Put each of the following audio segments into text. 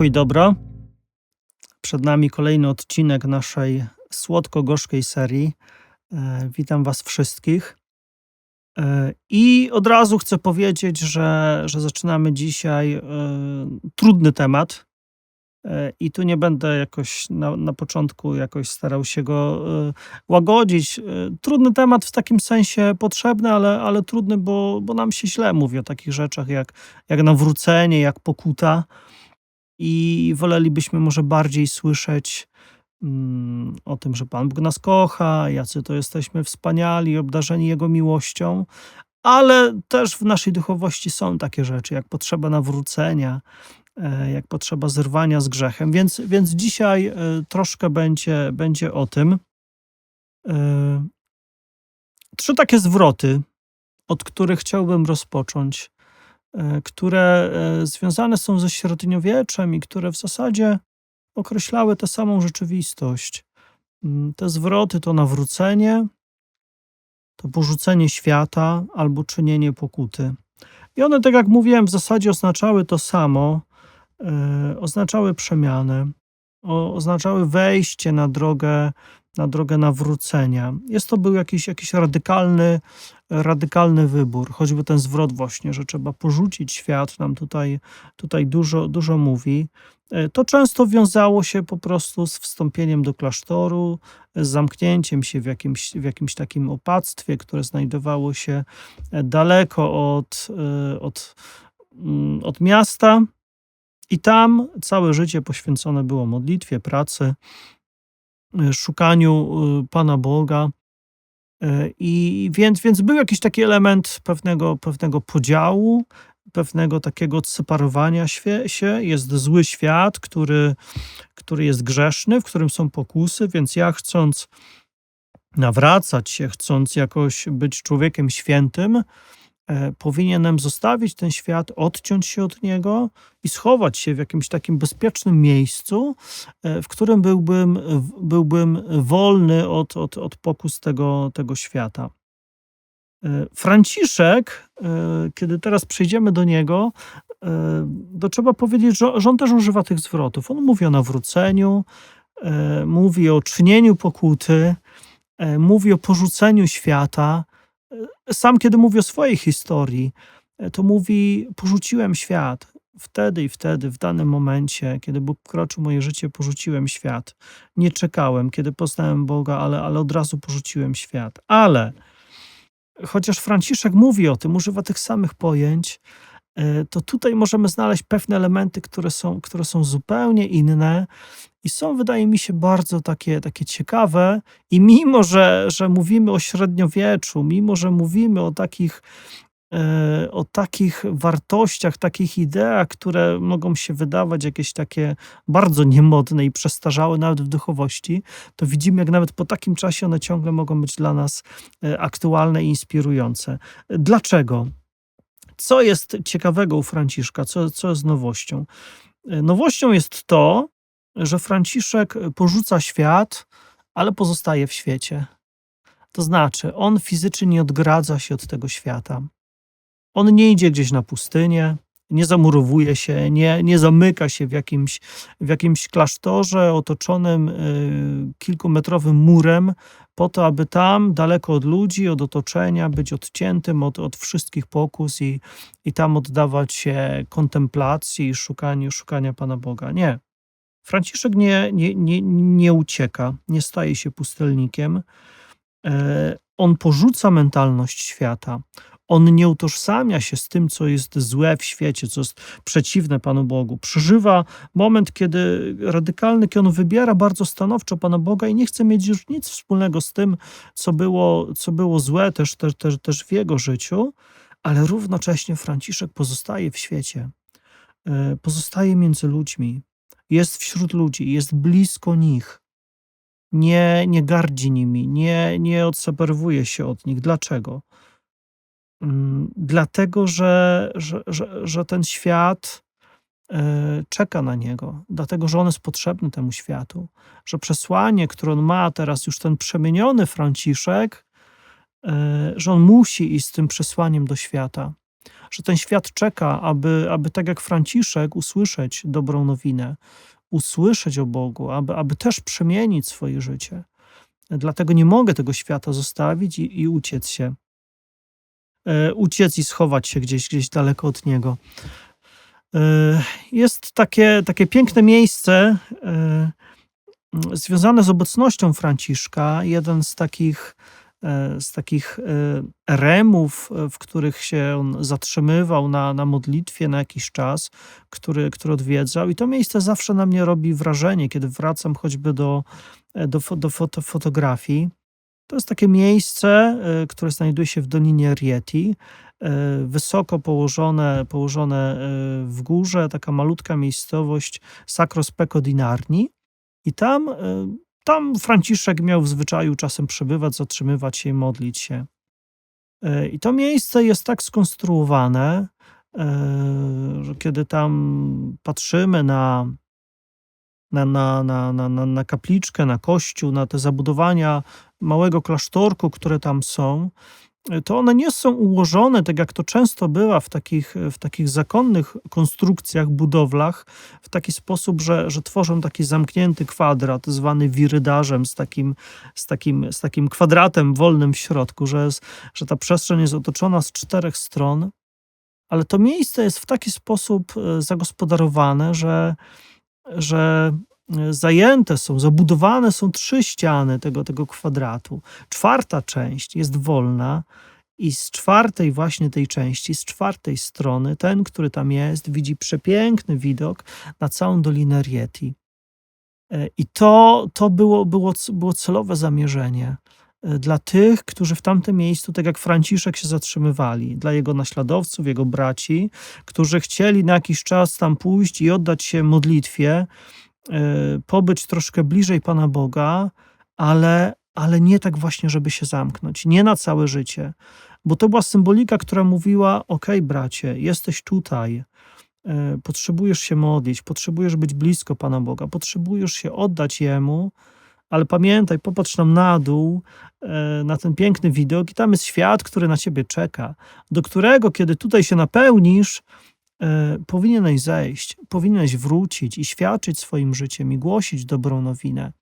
Pokój dobro. Przed nami kolejny odcinek naszej słodko-gorzkiej serii. E, Witam Was wszystkich. E, I od razu chcę powiedzieć, że, że zaczynamy dzisiaj e, trudny temat. I tu nie będę jakoś na, na początku jakoś starał się go łagodzić. Trudny temat w takim sensie potrzebny, ale, ale trudny, bo, bo nam się źle mówi o takich rzeczach jak, jak nawrócenie, jak pokuta. I wolelibyśmy może bardziej słyszeć mm, o tym, że Pan Bóg nas kocha, jacy to jesteśmy wspaniali, obdarzeni Jego miłością, ale też w naszej duchowości są takie rzeczy, jak potrzeba nawrócenia, e, jak potrzeba zerwania z grzechem. Więc, więc dzisiaj e, troszkę będzie, będzie o tym. E, Trzy takie zwroty, od których chciałbym rozpocząć, które e, związane są ze średniowieczem i które w zasadzie określały tę samą rzeczywistość. Mm, Te zwroty to nawrócenie, to porzucenie świata albo czynienie pokuty. I one, tak jak mówiłem, w zasadzie oznaczały to samo, e, oznaczały przemianę, oznaczały wejście na drogę, na drogę nawrócenia. Jest to był jakiś, jakiś radykalny, radykalny wybór, choćby ten zwrot właśnie, że trzeba porzucić świat, nam tutaj, tutaj dużo, dużo mówi. E, To często wiązało się po prostu z wstąpieniem do klasztoru, z zamknięciem się w jakimś, w jakimś takim opactwie, które znajdowało się e, daleko od, e, od, mm, od miasta. I tam całe życie poświęcone było modlitwie, pracy, szukaniu e, Pana Boga. E, I więc, więc był jakiś taki element pewnego, pewnego podziału, pewnego takiego odseparowania się. Jest zły świat, który, który jest grzeszny, w którym są pokusy, więc ja chcąc nawracać się, chcąc jakoś być człowiekiem świętym, e, powinienem zostawić ten świat, odciąć się od niego i schować się w jakimś takim bezpiecznym miejscu, e, w którym byłbym, byłbym wolny od, od, od pokus tego, tego świata. E, Franciszek, e, kiedy teraz przejdziemy do niego, e, to trzeba powiedzieć, że, on też używa tych zwrotów. On mówi o nawróceniu, e, mówi o czynieniu pokuty, e, mówi o porzuceniu świata. E, Sam, kiedy mówi o swojej historii, e, to mówi: Porzuciłem świat. Wtedy i wtedy, w danym momencie, kiedy Bóg wkroczył w moje życie, porzuciłem świat. Nie czekałem, kiedy poznałem Boga, ale, ale od razu porzuciłem świat. Ale chociaż Franciszek mówi o tym, używa tych samych pojęć, e, to tutaj możemy znaleźć pewne elementy, które są, które są zupełnie inne i są, wydaje mi się, bardzo takie, takie ciekawe. I mimo, że, że mówimy o średniowieczu, mimo, że mówimy o takich, e, o takich wartościach, takich ideach, które mogą się wydawać jakieś takie bardzo niemodne i przestarzałe, nawet w duchowości, to widzimy, jak nawet po takim czasie one ciągle mogą być dla nas e, aktualne i inspirujące. Dlaczego? Co jest ciekawego u Franciszka? Co, co jest nowością? E, Nowością jest to, że Franciszek porzuca świat, ale pozostaje w świecie. To znaczy, on fizycznie nie odgradza się od tego świata. On nie idzie gdzieś na pustynię, nie zamurowuje się, nie, nie zamyka się w jakimś, w jakimś klasztorze otoczonym y, kilkumetrowym murem, po to, aby tam, daleko od ludzi, od otoczenia, być odciętym od, od wszystkich pokus i, i tam oddawać się kontemplacji i szukaniu, szukania Pana Boga. Nie. Franciszek nie, nie, nie, nie ucieka, nie staje się pustelnikiem. E, On porzuca mentalność świata. On nie utożsamia się z tym, co jest złe w świecie, co jest przeciwne Panu Bogu. Przeżywa moment, kiedy radykalny, on wybiera bardzo stanowczo Pana Boga i nie chce mieć już nic wspólnego z tym, co było, co było złe też, też, też, też w jego życiu, ale równocześnie Franciszek pozostaje w świecie. E, Pozostaje między ludźmi. Jest wśród ludzi, jest blisko nich. Nie, nie gardzi nimi, nie, nie odseparowuje się od nich. Dlaczego? Mm, Dlatego, że, że, że, że ten świat e, czeka na niego, dlatego, że on jest potrzebny temu światu, że przesłanie, które on ma teraz, już ten przemieniony Franciszek, e, że on musi iść z tym przesłaniem do świata. Że ten świat czeka, aby, aby tak jak Franciszek usłyszeć dobrą nowinę, usłyszeć o Bogu, aby, aby też przemienić swoje życie. Dlatego nie mogę tego świata zostawić i, i uciec się. E, uciec i schować się gdzieś, gdzieś daleko od niego. E, jest takie, takie piękne miejsce e, związane z obecnością Franciszka. Jeden z takich, z takich e, remów, e, w których się on zatrzymywał na, na modlitwie na jakiś czas, który, który odwiedzał. I to miejsce zawsze na mnie robi wrażenie, kiedy wracam choćby do, e, do, do foto, fotografii. To jest takie miejsce, e, które znajduje się w Dolinie Rieti, e, wysoko położone, położone e, w górze, taka malutka miejscowość Sacro Specco di Narni. I tam, e, tam Franciszek miał w zwyczaju czasem przebywać, zatrzymywać się i modlić się. E, I to miejsce jest tak skonstruowane, e, że kiedy tam patrzymy na, na, na, na, na, na, kapliczkę, na kościół, na te zabudowania małego klasztorku, które tam są, to one nie są ułożone tak, jak to często bywa w takich, w takich zakonnych konstrukcjach, budowlach, w taki sposób, że, że tworzą taki zamknięty kwadrat, zwany wirydarzem, z takim, z takim, z takim kwadratem wolnym w środku, że, jest, że ta przestrzeń jest otoczona z czterech stron, ale to miejsce jest w taki sposób e, zagospodarowane, że, że zajęte są, zabudowane są trzy ściany tego, tego kwadratu. Czwarta część jest wolna i z czwartej właśnie tej części, z czwartej strony, ten, który tam jest, widzi przepiękny widok na całą Dolinę Rieti. E, I to, to było, było, było celowe zamierzenie e, dla tych, którzy w tamtym miejscu, tak jak Franciszek, się zatrzymywali, dla jego naśladowców, jego braci, którzy chcieli na jakiś czas tam pójść i oddać się modlitwie, e, pobyć troszkę bliżej Pana Boga, ale, ale nie tak właśnie, żeby się zamknąć, nie na całe życie. Bo to była symbolika, która mówiła: OK, bracie, jesteś tutaj, e, potrzebujesz się modlić, potrzebujesz być blisko Pana Boga, potrzebujesz się oddać Jemu, ale pamiętaj, popatrz tam na dół, e, na ten piękny widok, i tam jest świat, który na ciebie czeka, do którego, kiedy tutaj się napełnisz, e, powinieneś zejść, powinieneś wrócić i świadczyć swoim życiem i głosić dobrą nowinę.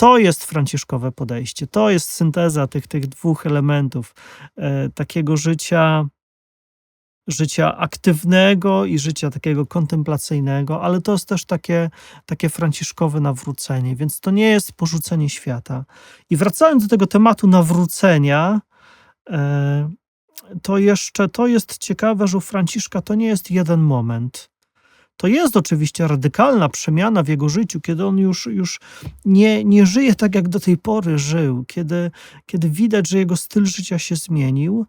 To jest franciszkowe podejście. To jest synteza tych, tych dwóch elementów e, takiego życia, życia aktywnego i życia takiego kontemplacyjnego, ale to jest też takie, takie franciszkowe nawrócenie, więc to nie jest porzucenie świata. I wracając do tego tematu nawrócenia, e, to jeszcze to jest ciekawe, że u Franciszka to nie jest jeden moment. To jest oczywiście radykalna przemiana w jego życiu, kiedy on już, już nie, nie żyje tak, jak do tej pory żył, kiedy, kiedy widać, że jego styl życia się zmienił.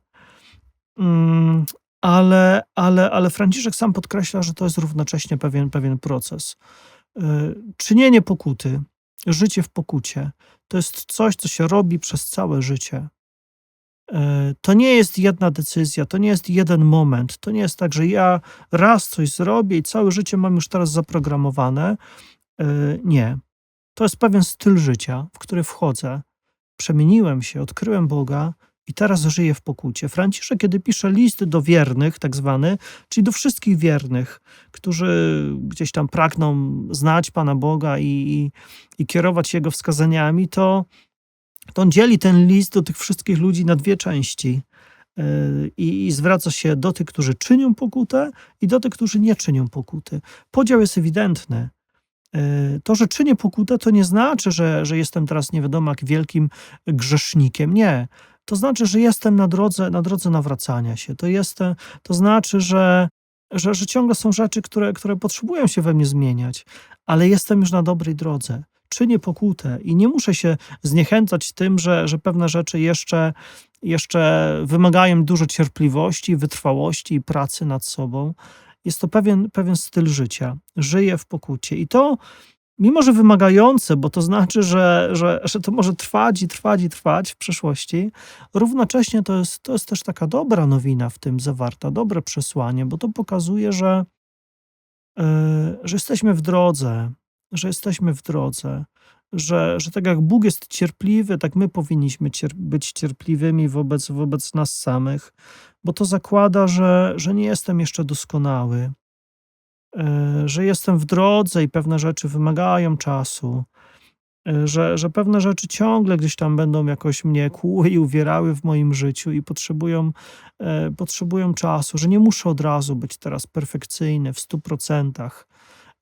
Mm, ale, ale, ale Franciszek sam podkreśla, że to jest równocześnie pewien, pewien proces. Y, Czynienie pokuty, życie w pokucie, to jest coś, co się robi przez całe życie. Y, To nie jest jedna decyzja, to nie jest jeden moment. To nie jest tak, że ja raz coś zrobię i całe życie mam już teraz zaprogramowane. Y, Nie. To jest pewien styl życia, w który wchodzę. Przemieniłem się, odkryłem Boga i teraz żyję w pokucie. Franciszek, kiedy pisze list do wiernych, tak zwany, czyli do wszystkich wiernych, którzy gdzieś tam pragną znać Pana Boga i, i, i kierować Jego wskazaniami, to, to on dzieli ten list do tych wszystkich ludzi na dwie części. Yy, I, I zwraca się do tych, którzy czynią pokutę, i do tych, którzy nie czynią pokuty. Podział jest ewidentny. Yy, To, że czynię pokutę, to nie znaczy, że, że jestem teraz nie wiadomo jak wielkim grzesznikiem. Nie. To znaczy, że jestem na drodze, na drodze nawracania się. To, jest, to znaczy, że, że, że ciągle są rzeczy, które, które potrzebują się we mnie zmieniać, ale jestem już na dobrej drodze. Czynię pokutę i nie muszę się zniechęcać tym, że, że pewne rzeczy jeszcze, jeszcze wymagają dużo cierpliwości, wytrwałości i pracy nad sobą. Jest to pewien, pewien styl życia. Żyję w pokucie i to mimo że wymagające, bo to znaczy, że, że, że to może trwać i trwać i trwać w przyszłości, równocześnie to jest, to jest też taka dobra nowina w tym zawarta, dobre przesłanie, bo to pokazuje, że, yy, że jesteśmy w drodze, że jesteśmy w drodze, że, że tak jak Bóg jest cierpliwy, tak my powinniśmy cier być cierpliwymi wobec, wobec nas samych, bo to zakłada, że, że nie jestem jeszcze doskonały, e, że jestem w drodze i pewne rzeczy wymagają czasu, e, że, że pewne rzeczy ciągle gdzieś tam będą jakoś mnie kłuły i uwierały w moim życiu i potrzebują, e, potrzebują czasu, że nie muszę od razu być teraz perfekcyjny w 100%,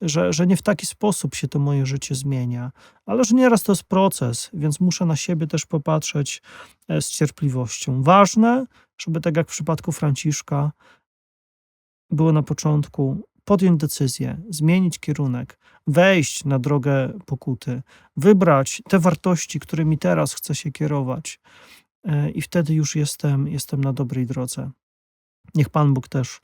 że, że nie w taki sposób się to moje życie zmienia, ale że nieraz to jest proces, więc muszę na siebie też popatrzeć e, z cierpliwością. Ważne, żeby tak jak w przypadku Franciszka, było na początku podjąć decyzję, zmienić kierunek, wejść na drogę pokuty, wybrać te wartości, którymi teraz chcę się kierować, e, i wtedy już jestem, jestem na dobrej drodze. Niech Pan Bóg też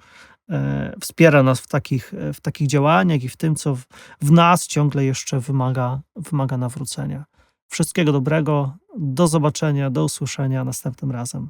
wspiera nas w takich, e, w takich działaniach i w tym, co w, w nas ciągle jeszcze wymaga, wymaga nawrócenia. Wszystkiego dobrego, do zobaczenia, do usłyszenia następnym razem.